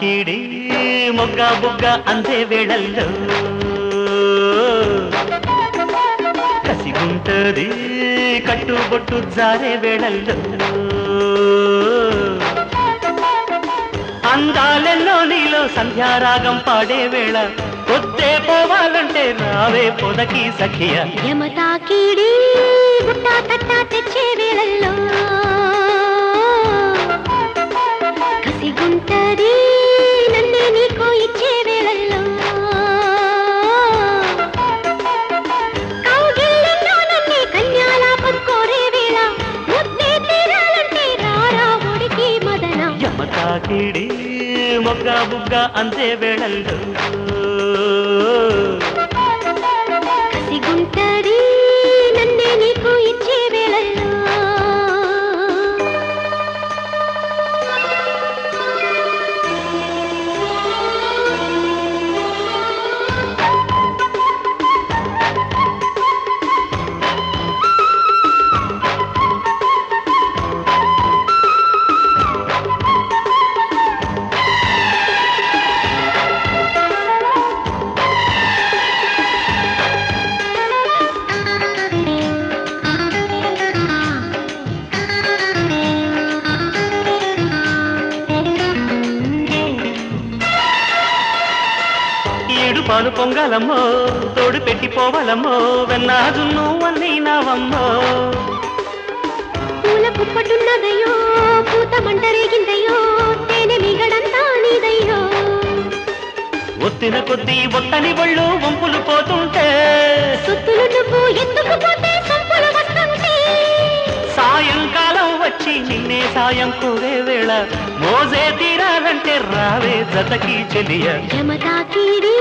తాకిడి మొగ్గ బుగ్గ అందే వేళల్లో. కసిగుంటది కట్టుబొట్టు జారే వేళల్లో. అందాలెల్లో నీలో సంధ్యారాగం పాడే వేళ. పొద్దే పోవాలంటే రావే పొదకి సఖియ. యమతా యమతాకిడి గుట్టా తట్టా తెచ్చే వేళల్లో. యమ తాకిడి మొగ్గ బుగ్గ అందే ఏడు పాలు పొంగాలమ్మో తోడు పెట్టి పోవాలమ్మో వెన్నాదు నువ్వన్నీ నావమ్మో పూల కుప్పటున్నదయ్యో పూత మంట రేగిందయ్యో తేనె మిగడంతా నీదయ్యో. ఒత్తిన కొద్దీ ఒత్తని బళ్ళు వంపులు పోతుంటే సొత్తులు నువ్వు ఎందుకు పోతే సంపులు వస్తుంటే? సాయంకాలం వచ్చి నిన్నే సాయం కోరే వేళ మోజే తీరాలంటే రావే జతకి చెలియ. యమతాకిడి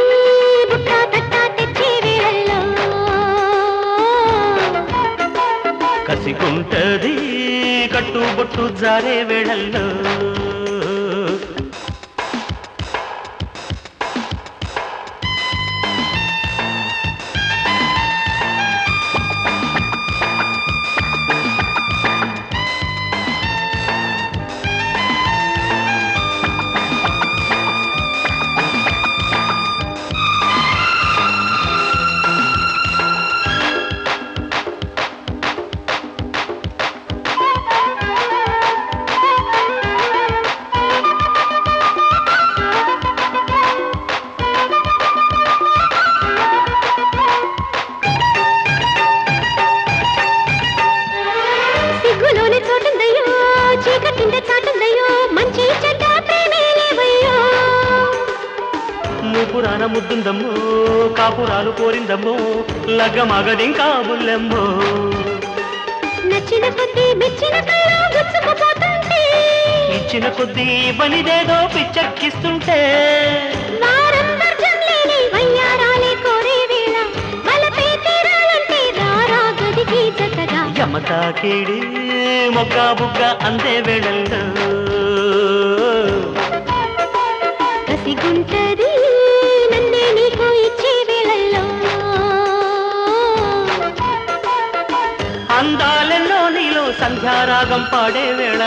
కసిగుంటది కట్టుబొట్టు జారే వేళల్లో. ముద్దుందమ్మో కాపురాలు కోరిందమ్మో లగ్గమగదింకా ముల్లెమ్మో నచ్చిన కొద్దీ మెచ్చిన ఇచ్చిన కొద్దీ బనిదేదో పిచ్చెక్కిస్తుంటే. జతగా. యమతాకిడి మొగ్గ బుగ్గ అందే వేళల్లో. కసిగుంటది సంధ్యారాగం పాడే వేళ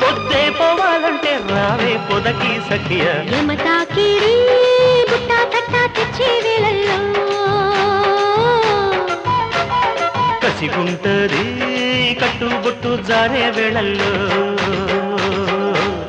పొద్దే పోవాలంటే రావే పొదకి సఖియ. యమతాకిడి బుట్ట తట్ట తెచ్చే వేళల్లో. కసిగుంటది కట్టుబొట్టు జారే వేళల్లో.